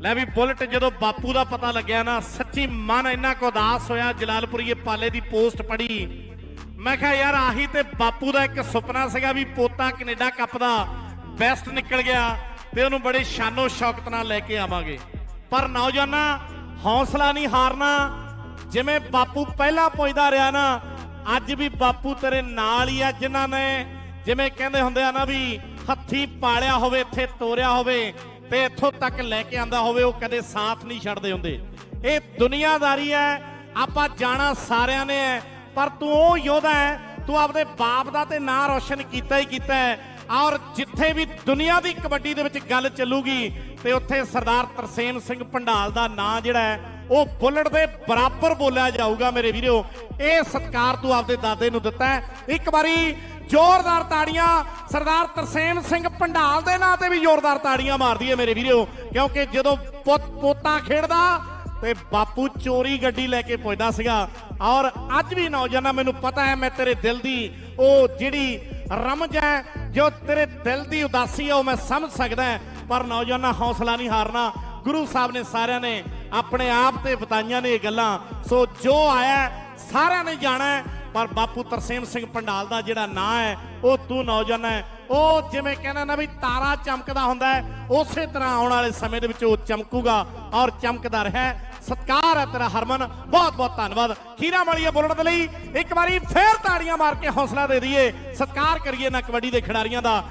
ਲੈ ਵੀ ਬੁਲਟ ਜਦੋਂ ਬਾਪੂ ਦਾ ਪਤਾ ਲੱਗਿਆ ਨਾ, ਸੱਚੀ ਮਨ ਇੰਨਾ ਕੁ ਉਦਾਸ ਹੋਇਆ ਜਲਾਲਪੁਰੀਏ ਪਾਲੇ ਦੀ ਪੋਸਟ ਪੜੀ ਮੈਂ ਕਿਹਾ, ਯਾਰ, ਆਹੀ ਤੇ ਬਾਪੂ ਦਾ ਇੱਕ ਸੁਪਨਾ ਸੀਗਾ ਵੀ ਪੋਤਾ ਕੈਨੇਡਾ ਕੱਪ ਦਾ ਬੈਸਟ ਨਿਕਲ ਗਿਆ ਤੇ ਉਹਨੂੰ ਬੜੇ ਸ਼ਾਨੋ ਸ਼ੌਕਤ ਨਾਲ ਲੈ ਕੇ ਆਵਾਂਗੇ। ਪਰ ਨੌਜਵਾਨਾਂ, ਹੌਸਲਾ ਨਹੀਂ ਹਾਰਨਾ, ਜਿਵੇਂ ਬਾਪੂ ਪਹਿਲਾਂ ਪੁੱਜਦਾ ਰਿਹਾ ਨਾ ਅੱਜ ਵੀ ਬਾਪੂ ਤੇਰੇ ਨਾਲ ਹੀ ਆ ਜਿਨ੍ਹਾਂ ਨੇ ਜਿਵੇਂ ਕਹਿੰਦੇ ਹੁੰਦੇ ਆ ਨਾ ਵੀ ਹੱਥੀ ਪਾਲਿਆ ਹੋਵੇ, ਇੱਥੇ ਤੋਰਿਆ ਹੋਵੇ ਤੇ ਇੱਥੋਂ ਤੱਕ ਲੈ ਕੇ ਆਂਦਾ ਹੋਵੇ, ਉਹ ਕਦੇ ਸਾਥ ਨਹੀਂ ਛੱਡਦੇ ਹੁੰਦੇ। ਇਹ ਦੁਨੀਆਦਾਰੀ ਹੈ, ਆਪਾਂ ਜਾਣਾ ਸਾਰਿਆਂ ਨੇ ਹੈ, ਪਰ ਤੂੰ ਉਹ ਯੋਧਾ ਹੈ, ਤੂੰ ਆਪਦੇ ਬਾਪ ਦਾ ਤੇ ਨਾਂ ਰੋਸ਼ਨ ਕੀਤਾ ਹੀ ਕੀਤਾ ਹੈ ਔਰ ਜਿੱਥੇ ਵੀ ਦੁਨੀਆ ਦੀ ਕਬੱਡੀ ਦੇ ਵਿੱਚ ਗੱਲ ਚੱਲੂਗੀ ਤੇ ਉੱਥੇ ਸਰਦਾਰ ਤਰਸੇਮ ਸਿੰਘ ਭੰਡਾਲ ਦਾ ਨਾਂ ਜਿਹੜਾ ਹੈ ਉਹ ਬੁੱਲਟ ਦੇ ਬਰਾਬਰ ਬੋਲਿਆ ਜਾਊਗਾ ਮੇਰੇ ਵੀਰੋ। ਇਹ ਸਤਕਾਰ ਤੂੰ ਆਪਦੇ ਦਾਦੇ ਨੂੰ ਦਿੱਤਾ ਇੱਕ ਵਾਰੀ ਜ਼ੋਰਦਾਰ ਤਾੜੀਆਂ ਸਰਦਾਰ ਤਰਸੇਮ ਸਿੰਘ ਭੰਡਾਲ ਦੇ ਨਾਂ ਤੇ ਵੀ ਜ਼ੋਰਦਾਰ ਤਾੜੀਆਂ ਮਾਰਦੀ ਹੈ ਮੇਰੇ ਵੀਰੋ। ਕਿਉਂਕਿ ਜਦੋਂ ਪੁੱਤ ਪੋਤਾ ਖੇਡਦਾ ਤੇ ਬਾਪੂ ਚੋਰੀ ਗੱਡੀ ਲੈ ਕੇ ਪੁੱਜਦਾ ਸੀਗਾ। ਔਰ ਅੱਜ ਵੀ ਨੌਜਵਾਨਾਂ, ਮੈਨੂੰ ਪਤਾ ਹੈ, ਮੈਂ ਤੇਰੇ ਦਿਲ ਦੀ ਉਹ ਜਿਹੜੀ ਰਮਜ ਹੈ, ਜੋ ਤੇਰੇ ਦਿਲ ਦੀ ਉਦਾਸੀ ਹੈ, ਉਹ ਮੈਂ ਸਮਝ ਸਕਦਾ ਪਰ ਨੌਜਵਾਨਾਂ, ਹੌਸਲਾ ਨਹੀਂ ਹਾਰਨਾ। ਗੁਰੂ ਸਾਹਿਬ ਨੇ ਸਾਰਿਆਂ ਨੇ ਆਪਣੇ ਆਪ ਤੇ ਬਤਾਈਆਂ ਨੇ ਇਹ ਗੱਲਾਂ। ਸੋ ਜੋ ਆਇਆ, ਸਾਰਿਆਂ ਨੇ ਜਾਣਾ ਪਰ ਬਾਪੂ ਤਰਸੇਮ ਸਿੰਘ ਪੰਡਾਲ ਦਾ ਜਿਹੜਾ ਨਾਂ ਹੈ, ਉਹ ਤੂੰ ਨੌਜਵਾਨ ਹੈ। ਉਹ ਜਿਵੇਂ ਕਹਿੰਦਾ ਨਾ ਵੀ ਤਾਰਾ ਚਮਕਦਾ ਹੁੰਦਾ ਹੈ, ਉਸੇ ਤਰ੍ਹਾਂ ਆਉਣ ਵਾਲੇ ਸਮੇਂ ਦੇ ਵਿੱਚ ਉਹ ਚਮਕੂਗਾ ਔਰ ਚਮਕਦਾ ਰਹੇ ਸਤਕਾਰ ਹੈ ਤੇਰਾ ਹਰਮਨ ਬਹੁਤ ਬਹੁਤ ਧੰਨਵਾਦ। ਖੀਰਾ ਵਾਲੀਏ ਬੋਲਣ ਦੇ ਲਈ ਇੱਕ ਵਾਰੀ ਫੇਰ ਤਾੜੀਆਂ ਮਾਰ ਕੇ ਹੌਸਲਾ ਦੇ ਦਈਏ। ਸਤਕਾਰ ਕਰੀਏ ਨਾ ਕਬੱਡੀ ਦੇ ਖਿਡਾਰੀਆਂ ਦਾ।